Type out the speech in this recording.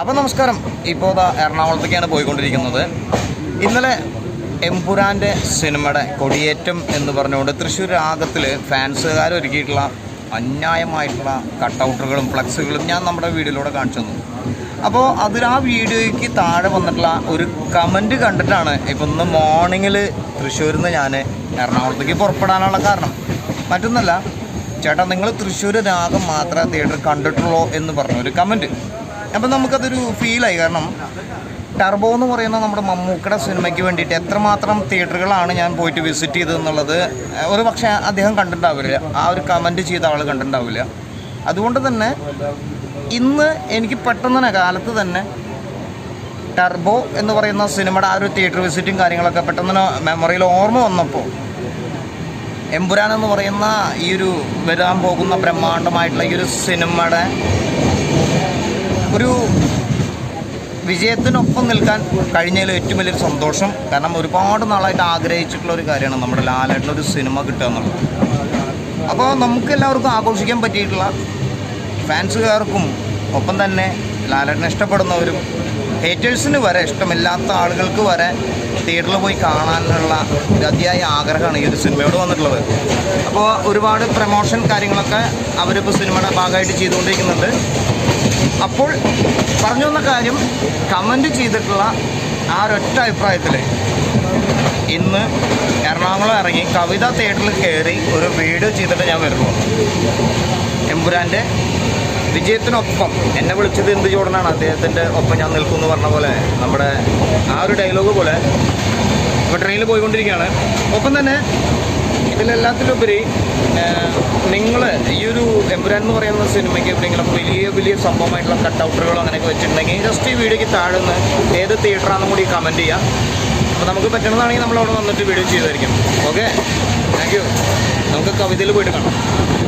അപ്പം നമസ്കാരം. ഇപ്പോൾ എറണാകുളത്തേക്കാണ് പോയിക്കൊണ്ടിരിക്കുന്നത്. ഇന്നലെ എംപുരാന്റെ സിനിമയുടെ കൊടിയേറ്റം എന്ന് പറഞ്ഞുകൊണ്ട് തൃശ്ശൂർ രാഗത്തിൽ ഫാൻസുകാർ ഒരുക്കിയിട്ടുള്ള അന്യായമായിട്ടുള്ള കട്ടൗട്ടുകളും ഫ്ലക്സുകളും ഞാൻ നമ്മുടെ വീഡിയോയിലൂടെ കാണിച്ചു തന്നു. അപ്പോൾ അതിൽ ആ വീഡിയോയ്ക്ക് താഴെ വന്നിട്ടുള്ള ഒരു കമന്റ് കണ്ടിട്ടാണ് ഇപ്പം ഇന്ന് മോർണിംഗിൽ തൃശ്ശൂരിൽ നിന്ന് ഞാൻ എറണാകുളത്തേക്ക് പുറപ്പെടാനുള്ള കാരണം. മറ്റൊന്നല്ല ചേട്ടാ നിങ്ങൾ തൃശ്ശൂർ രാഗം മാത്രമേ തിയേറ്റർ കണ്ടിട്ടുള്ളൂ എന്ന് പറഞ്ഞു ഒരു കമന്റ് അപ്പം നമുക്കതൊരു ഫീലായി കാരണം ടർബോ എന്ന് പറയുന്ന നമ്മുടെ മമ്മൂക്കയുടെ സിനിമയ്ക്ക് വേണ്ടിയിട്ട് എത്രമാത്രം തിയേറ്ററുകളാണ് ഞാൻ പോയിട്ട് വിസിറ്റ് ചെയ്തതെന്നുള്ളത് ഒരു പക്ഷേ അദ്ദേഹം കണ്ടിട്ടുണ്ടാവില്ല. ആ ഒരു കമന്റ് ചെയ്ത ആൾ കണ്ടിട്ടുണ്ടാവില്ല. അതുകൊണ്ട് തന്നെ ഇന്ന് എനിക്ക് പെട്ടെന്ന് തന്നെ കാലത്ത് തന്നെ ടർബോ എന്ന് പറയുന്ന സിനിമയുടെ ആ ഒരു തിയേറ്റർ വിസിറ്റും കാര്യങ്ങളൊക്കെ പെട്ടെന്ന് മെമ്മറിയിൽ ഓർമ്മ വന്നപ്പോൾ എമ്പുരാൻ എന്ന് പറയുന്ന ഈ ഒരു വരാൻ പോകുന്ന ബ്രഹ്മാണ്ഡമായിട്ടുള്ള ഈ ഒരു സിനിമയുടെ ഒരു വിജയത്തിനൊപ്പം നിൽക്കാൻ കഴിഞ്ഞതിൽ ഏറ്റവും വലിയൊരു സന്തോഷം. കാരണം ഒരുപാട് നാളായിട്ട് ആഗ്രഹിച്ചിട്ടുള്ള ഒരു കാര്യമാണ് നമ്മുടെ ലാലായിട്ടുള്ള ഒരു സിനിമ കിട്ടുക എന്നുള്ളത്. അപ്പോൾ നമുക്ക് എല്ലാവർക്കും ആഘോഷിക്കാൻ പറ്റിയിട്ടുള്ള ഫാൻസുകാർക്കും ഒപ്പം തന്നെ ലാലേട്ടനെ ഇഷ്ടപ്പെടുന്നവരും ഹേറ്റേഴ്സിന് വരെ ഇഷ്ടമില്ലാത്ത ആളുകൾക്ക് വരെ തിയേറ്ററിൽ പോയി കാണാനുള്ള ഒരു അതിയായ ആഗ്രഹമാണ് ഈ ഒരു സിനിമയോട് വന്നിട്ടുള്ളത്. അപ്പോൾ ഒരുപാട് പ്രമോഷൻ കാര്യങ്ങളൊക്കെ അവരിപ്പോൾ സിനിമയുടെ ഭാഗമായിട്ട് ചെയ്തുകൊണ്ടിരിക്കുന്നുണ്ട്. അപ്പോൾ പറഞ്ഞു വന്ന കാര്യം കമന്റ് ചെയ്തിട്ടുള്ള ആ ഒരൊറ്റ അഭിപ്രായത്തിൽ ഇന്ന് എറണാകുളം ഇറങ്ങി കവിത തിയേറ്ററിൽ കയറി ഒരു വീഡിയോ ചെയ്തിട്ട് ഞാൻ വരുന്നു. എമ്പുരാന്റെ വിജയത്തിനൊപ്പം എന്നെ വിളിച്ചത് എന്ത് ചോടനാണ് അദ്ദേഹത്തിന്റെ ഒപ്പം ഞാൻ നിൽക്കും എന്ന് പറഞ്ഞ പോലെ നമ്മുടെ ആ ഒരു ഡയലോഗ് പോലെ ഇപ്പോൾ ട്രെയിനിൽ പോയിക്കൊണ്ടിരിക്കുകയാണ്. ഒപ്പം തന്നെ ഇതിലെല്ലാത്തിലുപരി നിങ്ങൾ ഈ ഒരു എമ്പുരാൻ എന്ന് പറയുന്ന സിനിമയ്ക്ക് എവിടെയെങ്കിലും വലിയ വലിയ സംഭവമായിട്ടുള്ള കട്ടൗട്ടുകളോ അങ്ങനെയൊക്കെ വെച്ചിട്ടുണ്ടെങ്കിൽ ജസ്റ്റ് ഈ വീഡിയോയ്ക്ക് താഴെ നിന്ന് ഏത് തിയേറ്ററാണെന്നും കൂടി കമന്റ് ചെയ്യാം. അപ്പോൾ നമുക്ക് പറ്റണതാണെങ്കിൽ നമ്മൾ അവിടെ വന്നിട്ട് വീഡിയോ ചെയ്തായിരിക്കും. ഓക്കെ താങ്ക് യു നമുക്ക് കവിതയിൽ പോയിട്ട് കാണാം.